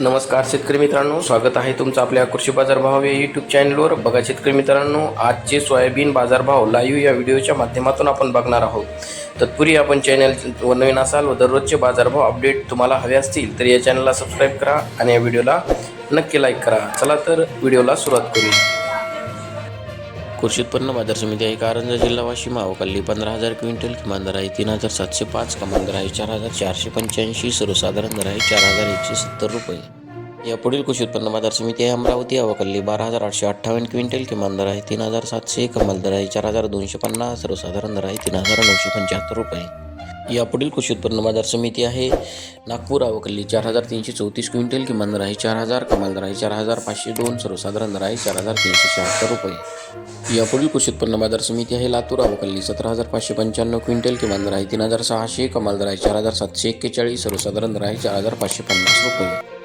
नमस्कार शेतकरी मित्रांनो स्वागत आहे तुमचं आपल्या कृषी बाजारभाव या यूट्यूब चॅनलवर बघा शेतकरी मित्रांनो आजचे सोयाबीन बाजारभाव लाईव्ह या व्हिडिओच्या माध्यमातून आपण बघणार आहोत. तत्पूर्वी आपण चॅनल व नवीन असाल व दररोजचे बाजारभाव अपडेट तुम्हाला हवे असतील तर या चॅनलला सबस्क्राईब करा आणि या व्हिडिओला नक्की लाईक करा. चला तर व्हिडिओला सुरुवात करूया कृषी उत्पन्न बाजार समिती आहे कारंजा जिल्हा वाशिम अवकाली पंधरा हजार क्विंटल किमान दर आहे तीन हजार सातशे पाच कमान दर आहे चार हजार चारशे पंच्याऐंशी सर्वसाधारण दर आहे चार हजार एकशे सत्तर रुपये. या पुढील कृषी उत्पन्न बाजार समिती आहे. अमरावती अवकल्ली बारा हजार आठशे अठ्ठावन्न क्विंटल किमान दर आहे. तीन हजार सातशे कमाल दर आहे. चार हजार दोनशे पन्नास सर्वसाधारण दर आहे. तीन हजार नऊशे पंच्याहत्तर रुपये या पुढील कृषी उत्पन्न बाजार समिती आहे. नागपूर अवकल्ली चार हजार तीनशे चौतीस क्विंटल किमान दर आहे. चार हजार कमाल दर आहे. चार हजार पाचशे दोन सर्वसाधारण दर आहे. चार हजार तीनशे शहात्तर रुपये या पुढील कृषी उत्पन्न बाजार समिती आहे. लातूर अवकल्ली सतरा हजार पाचशे पंच्याण्णव क्विंटल किमान दर आहे. तीन हजार सहाशे कमाल दर आहे. चार हजार सातशे एक्केचाळीस सर्वसाधारण दर आहे. चार हजार पाचशे पन्नास रुपये